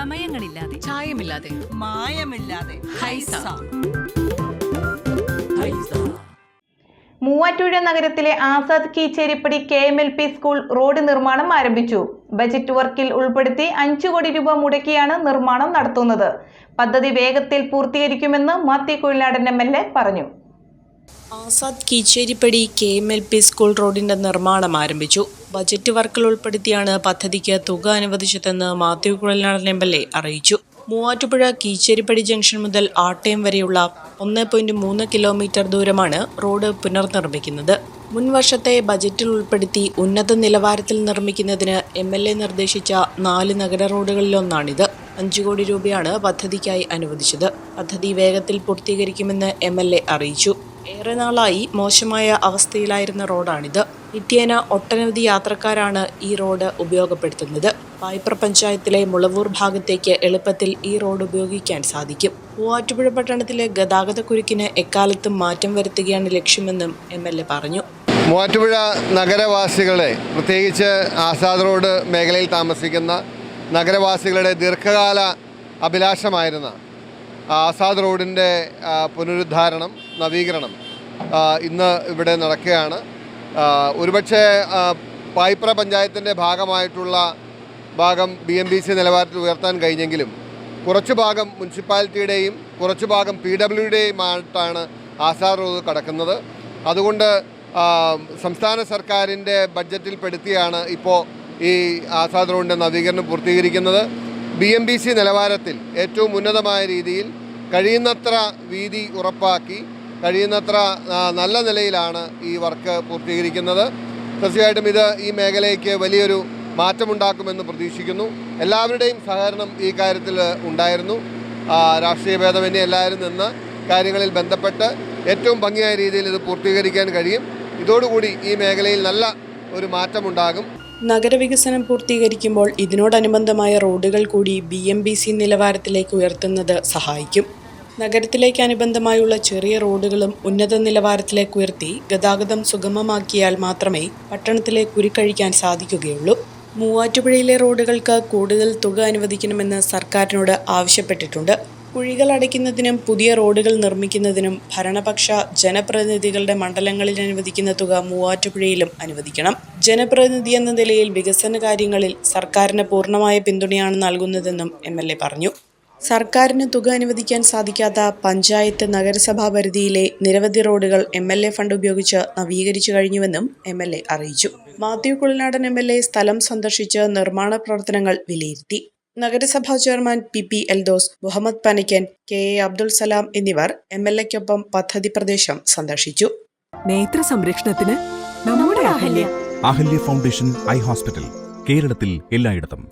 ചമയങ്ങളില്ലാതെ ചായമില്ലാതെ. മായമില്ലാതെ. ഹൈസ. മൂവാറ്റുപുഴ നഗരത്തിലെ Azad Keecheripadi K M L P school road നിർമ്മാണം ആരംഭിച്ചു. ബജറ്റ് വർക്കിൽ ഉൾപ്പെടുത്തി അഞ്ചു കോടി രൂപ മുടക്കിയാണ് നിർമ്മാണം നടത്തുന്നത്. പദ്ധതി വേഗത്തിൽ പൂർത്തീകരിക്കുമെന്ന് Mathew Kuzhalnadan M L A പറഞ്ഞു. Azad Keecheripadi K M L P school റോഡിന്റെ നിർമ്മാണം ആരംഭിച്ചു. ബജറ്റ് വർക്കിൽ ഉൾപ്പെടുത്തിയാണ് പദ്ധതിക്ക് തുക അനുവദിച്ചതെന്ന് Mathew Kuzhalnadan M L A അറിയിച്ചു. മൂവാറ്റുപുഴ കീച്ചേരിപ്പടി ജംഗ്ഷൻ മുതൽ ആട്ടയം വരെയുള്ള ഒന്ന് പോയിന്റ് മൂന്ന് കിലോമീറ്റർ ദൂരമാണ് റോഡ് പുനർനിർമ്മിക്കുന്നത്. മുൻ വർഷത്തെ ബജറ്റിൽ ഉൾപ്പെടുത്തി ഉന്നത നിലവാരത്തിൽ നിർമ്മിക്കുന്നതിന് എം എൽ എ നിർദ്ദേശിച്ച നാല് നഗര റോഡുകളിലൊന്നാണിത്. അഞ്ചു കോടി രൂപയാണ് പദ്ധതിക്കായി അനുവദിച്ചത്. പദ്ധതി വേഗത്തിൽ പൂർത്തീകരിക്കുമെന്ന് എം അറിയിച്ചു. ഏറെ നാളായി മോശമായ അവസ്ഥയിലായിരുന്ന റോഡാണിത്. നിത്യേന ഒട്ടനവധി യാത്രക്കാരാണ് ഈ റോഡ് ഉപയോഗപ്പെടുത്തുന്നത്. പായ്പ്ര പഞ്ചായത്തിലെ മുളവൂർ ഭാഗത്തേക്ക് എളുപ്പത്തിൽ ഈ റോഡ് ഉപയോഗിക്കാൻ സാധിക്കും. മൂവാറ്റുപുഴ പട്ടണത്തിലെ ഗതാഗതക്കുരുക്കിന് എക്കാലത്തും മാറ്റം വരുത്തുകയാണ് ലക്ഷ്യമെന്നും എ പറഞ്ഞു. മൂവാറ്റുപുഴ നഗരവാസികളെ പ്രത്യേകിച്ച് ആസാദ് റോഡ് മേഖലയിൽ താമസിക്കുന്ന നഗരവാസികളുടെ ദീർഘകാല അഭിലാഷമായിരുന്ന ആസാദ് റോഡിന്റെ പുനരുദ്ധാരണം നവീകരണം ഇന്ന് ഇവിടെ നടക്കുകയാണ്. ഒരുപക്ഷെ പായിപ്ര പഞ്ചായത്തിന്റെ ഭാഗമായിട്ടുള്ള ഭാഗം ബി എം ബി സി നിലവാരത്തിൽ ഉയർത്താൻ കഴിഞ്ഞെങ്കിലും കുറച്ചു ഭാഗം മുനിസിപ്പാലിറ്റിയുടെയും കുറച്ചു ഭാഗം പി ഡബ്ല്യുടെയുമായിട്ടാണ് ആസാദ് റോഡ് കടക്കുന്നത്. അതുകൊണ്ട് സംസ്ഥാന സർക്കാരിന്റെ ബഡ്ജറ്റിൽ പെടുത്തിയാണ് ഇപ്പോൾ ഈ ആസാദ് റോഡിന്റെ നവീകരണം പൂർത്തീകരിക്കുന്നത്. ബി എം ബി സി നിലവാരത്തിൽ ഏറ്റവും ഉന്നതമായ രീതിയിൽ കഴിയുന്നത്ര വീതി ഉറപ്പാക്കി കഴിയുന്നത്ര നല്ല നിലയിലാണ് ഈ വർക്ക് പൂർത്തീകരിക്കുന്നത്. തീർച്ചയായിട്ടും ഇത് ഈ മേഖലയ്ക്ക് വലിയൊരു മാറ്റമുണ്ടാക്കുമെന്ന് പ്രതീക്ഷിക്കുന്നു. എല്ലാവരുടെയും സഹകരണം ഈ കാര്യത്തിൽ ഉണ്ടായിരുന്നു. രാഷ്ട്രീയ ഭേദമന്യേ എല്ലാവരും നിന്ന് കാര്യങ്ങളിൽ ബന്ധപ്പെട്ട് ഏറ്റവും ഭംഗിയായ രീതിയിൽ ഇത് പൂർത്തീകരിക്കാൻ കഴിയും. ഇതോടുകൂടി ഈ മേഖലയിൽ നല്ല ഒരു മാറ്റമുണ്ടാകും. നഗരവികസനം പൂർത്തീകരിക്കുമ്പോൾ ഇതിനോടനുബന്ധമായ റോഡുകൾ കൂടി ബി നിലവാരത്തിലേക്ക് ഉയർത്തുന്നത് സഹായിക്കും. നഗരത്തിലേക്ക് അനുബന്ധമായുള്ള ചെറിയ റോഡുകളും ഉന്നത നിലവാരത്തിലേക്ക് ഉയർത്തി ഗതാഗതം സുഗമമാക്കിയാൽ മാത്രമേ പട്ടണത്തിലെ കുരുക്കഴിക്കാൻ സാധിക്കുകയുള്ളൂ. മൂവാറ്റുപുഴയിലെ റോഡുകൾക്ക് കൂടുതൽ തുക അനുവദിക്കണമെന്ന് സർക്കാരിനോട് ആവശ്യപ്പെട്ടിട്ടുണ്ട്. കുഴികൾ അടയ്ക്കുന്നതിനും പുതിയ റോഡുകൾ നിർമ്മിക്കുന്നതിനും ഭരണപക്ഷ ജനപ്രതിനിധികളുടെ മണ്ഡലങ്ങളിൽ അനുവദിക്കുന്ന തുക മൂവാറ്റുപുഴയിലും അനുവദിക്കണം. ജനപ്രതിനിധി എന്ന നിലയിൽ വികസന കാര്യങ്ങളിൽ സർക്കാരിന് പൂർണമായ പിന്തുണയാണ് നൽകുന്നതെന്നും എ പറഞ്ഞു. സർക്കാരിന് തുക അനുവദിക്കാൻ സാധിക്കാത്ത പഞ്ചായത്ത് നഗരസഭാ പരിധിയിലെ നിരവധി റോഡുകൾ എം എൽ എ ഫണ്ട് ഉപയോഗിച്ച് നവീകരിച്ചു കഴിഞ്ഞുവെന്നും എം എൽ എ അറിയിച്ചു. Mathew Kuzhalnadan M L A സ്ഥലം സന്ദർശിച്ച് നിർമ്മാണ പ്രവർത്തനങ്ങൾ വിലയിരുത്തി. നഗരസഭാ chairman P P Eldhose Muhammad Panikkan K A Abdul Salam എന്നിവർ എം എൽ എക്കൊപ്പം പദ്ധതി പ്രദേശം സന്ദർശിച്ചു. നേത്ര സംരക്ഷണത്തിന് നമ്മുടെ Ahalya. Ahalya foundation eye hospital കേരളത്തിൽ എല്ലായിടത്തും.